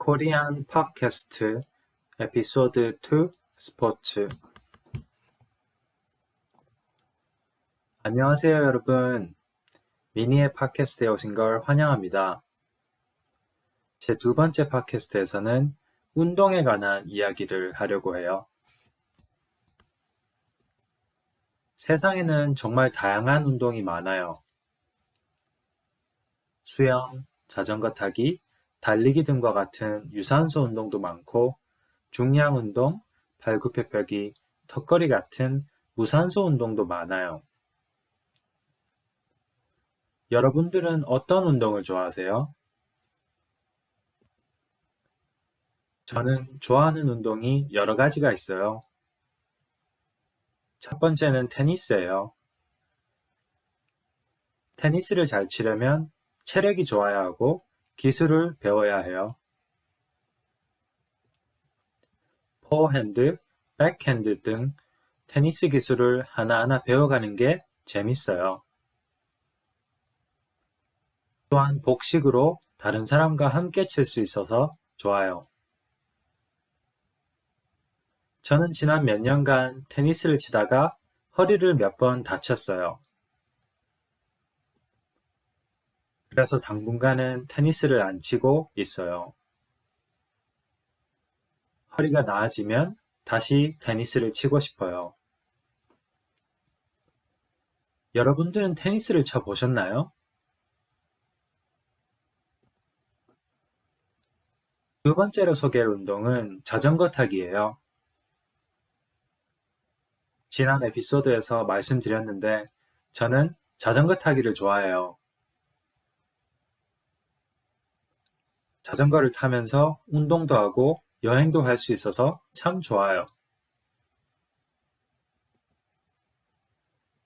코리안 팟캐스트 에피소드 2 스포츠 안녕하세요 여러분 미니의 팟캐스트에 오신 걸 환영합니다. 제 두 번째 팟캐스트에서는 운동에 관한 이야기를 하려고 해요. 세상에는 정말 다양한 운동이 많아요. 수영, 자전거 타기, 달리기 등과 같은 유산소 운동도 많고 중량 운동, 발굽혀펴기, 턱걸이 같은 무산소 운동도 많아요. 여러분들은 어떤 운동을 좋아하세요? 저는 좋아하는 운동이 여러 가지가 있어요. 첫 번째는 테니스예요. 테니스를 잘 치려면 체력이 좋아야 하고 기술을 배워야 해요. 포핸드, 백핸드 등 테니스 기술을 하나하나 배워가는 게 재밌어요. 또한 복식으로 다른 사람과 함께 칠 수 있어서 좋아요. 저는 지난 몇 년간 테니스를 치다가 허리를 몇 번 다쳤어요. 그래서 당분간은 테니스를 안 치고 있어요. 허리가 나아지면 다시 테니스를 치고 싶어요. 여러분들은 테니스를 쳐 보셨나요? 두 번째로 소개할 운동은 자전거 타기예요. 지난 에피소드에서 말씀드렸는데 저는 자전거 타기를 좋아해요. 자전거를 타면서 운동도 하고 여행도 할 수 있어서 참 좋아요.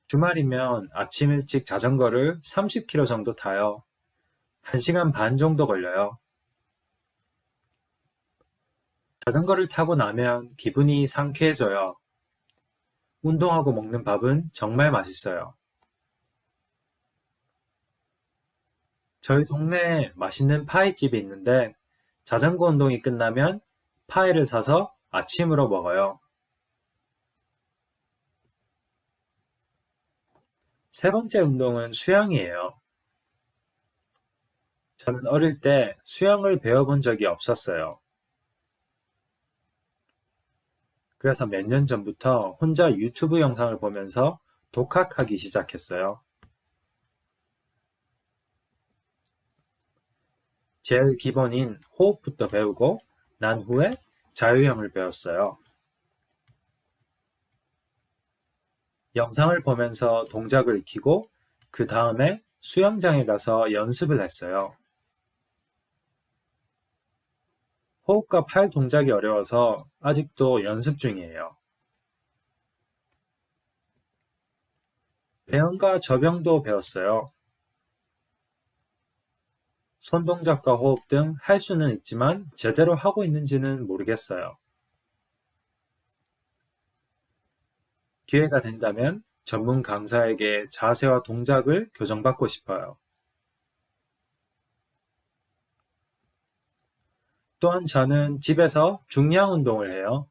주말이면 아침 일찍 자전거를 30km 정도 타요. 1시간 반 정도 걸려요. 자전거를 타고 나면 기분이 상쾌해져요. 운동하고 먹는 밥은 정말 맛있어요. 저희 동네에 맛있는 파이집이 있는데 자전거 운동이 끝나면 파이를 사서 아침으로 먹어요. 세 번째 운동은 수영이에요. 저는 어릴 때 수영을 배워본 적이 없었어요. 그래서 몇 년 전부터 혼자 유튜브 영상을 보면서 독학하기 시작했어요. 제일 기본인 호흡부터 배우고 난 후에 자유형을 배웠어요. 영상을 보면서 동작을 익히고 그 다음에 수영장에 가서 연습을 했어요. 호흡과 팔 동작이 어려워서 아직도 연습 중이에요. 배영과 저병도 배웠어요. 손 동작과 호흡 등 할 수는 있지만 제대로 하고 있는지는 모르겠어요. 기회가 된다면 전문 강사에게 자세와 동작을 교정받고 싶어요. 또한 저는 집에서 중량 운동을 해요.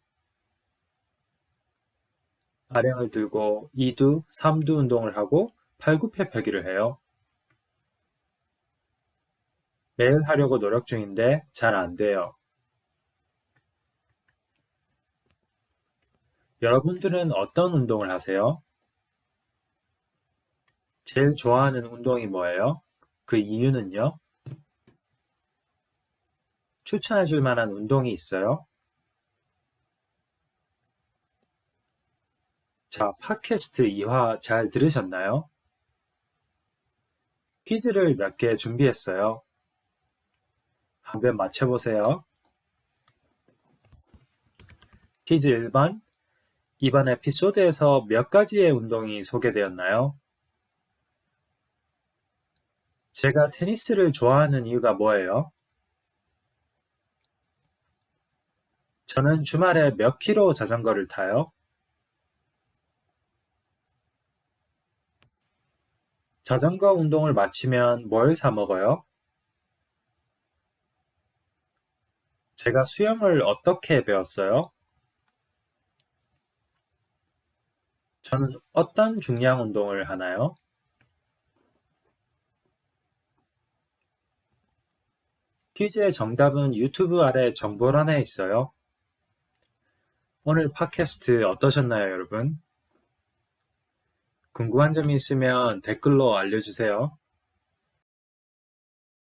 아령을 들고 2두, 3두 운동을 하고 팔굽혀펴기를 해요. 매일 하려고 노력 중인데 잘 안 돼요. 여러분들은 어떤 운동을 하세요? 제일 좋아하는 운동이 뭐예요? 그 이유는요? 추천해 줄 만한 운동이 있어요? 자, 팟캐스트 2화 잘 들으셨나요? 퀴즈를 몇 개 준비했어요. 한번 맞춰보세요. 퀴즈 1번. 이번 에피소드에서 몇 가지의 운동이 소개되었나요? 제가 테니스를 좋아하는 이유가 뭐예요? 저는 주말에 몇 킬로 자전거를 타요? 자전거 운동을 마치면 뭘 사 먹어요? 제가 수영을 어떻게 배웠어요? 저는 어떤 중량 운동을 하나요? 퀴즈의 정답은 유튜브 아래 정보란에 있어요. 오늘 팟캐스트 어떠셨나요, 여러분? 궁금한 점이 있으면 댓글로 알려주세요.